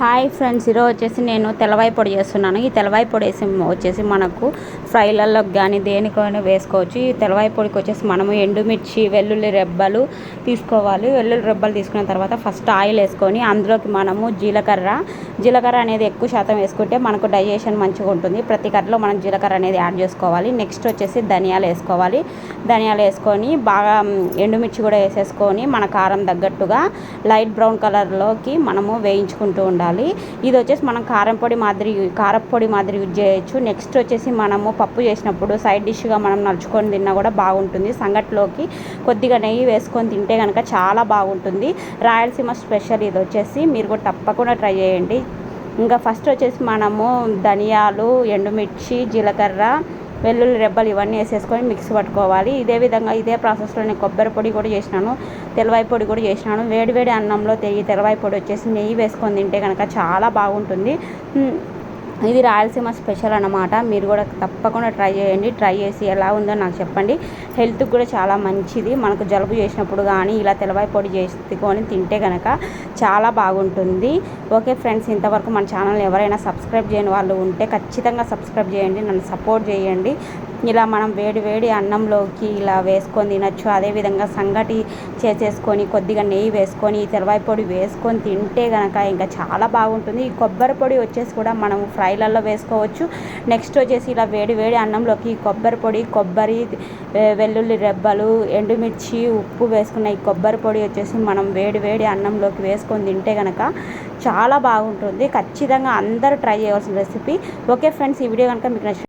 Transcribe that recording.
Hi friends ఈరోజు వచ్చేసి నేను తెలవాయి పొడి చేస్తున్నాను. ఈ తెలవాయి పొడి వేసి వచ్చేసి మనకు ఫ్రైలలో కానీ దేనికైనా వేసుకోవచ్చు. ఈ తెలవాయి పొడికి వచ్చేసి మనము ఎండుమిర్చి వెల్లుల్లి రెబ్బలు తీసుకోవాలి. వెల్లుల్లి రెబ్బలు తీసుకున్న తర్వాత ఫస్ట్ ఆయిల్ వేసుకొని అందులోకి మనము జీలకర్ర. జీలకర్ర అనేది ఎక్కువ శాతం వేసుకుంటే మనకు డైజెషన్ మంచిగా ఉంటుంది. ప్రతి కర్రలో మనం జీలకర్ర అనేది యాడ్ చేసుకోవాలి. నెక్స్ట్ వచ్చేసి ధనియాలు వేసుకోవాలి. ధనియాలు వేసుకొని బాగా ఎండుమిర్చి కూడా వేసేసుకొని మన కారం తగ్గట్టుగా లైట్ బ్రౌన్ కలర్లోకి మనము వేయించుకుంటూ ఉండాలి. ఇది వచ్చేసి మనం కారం పొడి మాదిరి కారపొడి మాదిరి యూజ్ చేయొచ్చు. నెక్స్ట్ వచ్చేసి మనము పప్పు చేసినప్పుడు సైడ్ డిష్గా మనం నలుచుకొని తిన్నా కూడా బాగుంటుంది. సంగట్లోకి కొద్దిగా నెయ్యి వేసుకొని తింటే కనుక చాలా బాగుంటుంది. రాయలసీమ స్పెషల్ ఇది వచ్చేసి. మీరు కూడా తప్పకుండా ట్రై చేయండి. ఇంకా ఫస్ట్ వచ్చేసి మనము ధనియాలు ఎండుమిర్చి జీలకర్ర వెల్లుల్లి రెబ్బలు ఇవన్నీ వేసేసుకొని మిక్స్ పట్టుకోవాలి. ఇదే విధంగా ఇదే ప్రాసెస్లో నేను కొబ్బరి పొడి కూడా చేసినాను. తెలవాయి పొడి కూడా చేసినాను. వేడివేడి అన్నంలో తెగి తెలవాయి పొడి వచ్చేసి నెయ్యి వేసుకొని తింటే కనుక చాలా బాగుంటుంది. ఇది రాయలసీమ స్పెషల్ అనమాట మీరు కూడా తప్పకుండా ట్రై చేయండి. ట్రై చేసి ఎలా ఉందో నాకు చెప్పండి. హెల్త్కి కూడా చాలా మంచిది. మనకు జలుబు చేసినప్పుడు కానీ ఇలా తెల్లవాయి పొడి చేసుకొని తింటే కనుక చాలా బాగుంటుంది. ఓకే ఫ్రెండ్స్ ఇంతవరకు మన ఛానల్ ఎవరైనా సబ్స్క్రైబ్ చేయని వాళ్ళు ఉంటే ఖచ్చితంగా సబ్స్క్రైబ్ చేయండి. నన్ను సపోర్ట్ చేయండి. ఇలా మనం వేడి వేడి అన్నంలోకి ఇలా వేసుకొని తినచ్చు. అదేవిధంగా సంగటి చేసేసుకొని కొద్దిగా నెయ్యి వేసుకొని తెల్లవాయి పొడి వేసుకొని తింటే కనుక ఇంకా చాలా బాగుంటుంది. ఈ కొబ్బరి పొడి వచ్చేసి కూడా మనం ఫ్రైలలో వేసుకోవచ్చు. నెక్స్ట్ వచ్చేసి ఇలా వేడి వేడి అన్నంలోకి కొబ్బరి పొడి కొబ్బరి వెల్లుల్లి రెబ్బలు ఎండుమిర్చి ఉప్పు వేసుకున్న ఈ కొబ్బరి పొడి వచ్చేసి మనం వేడి వేడి అన్నంలోకి వేసుకొని తింటే కనుక చాలా బాగుంటుంది. ఖచ్చితంగా అందరూ ట్రై చేయవలసిన రెసిపీ. ఓకే ఫ్రెండ్స్ ఈ వీడియో కనుక మీకు నచ్చిన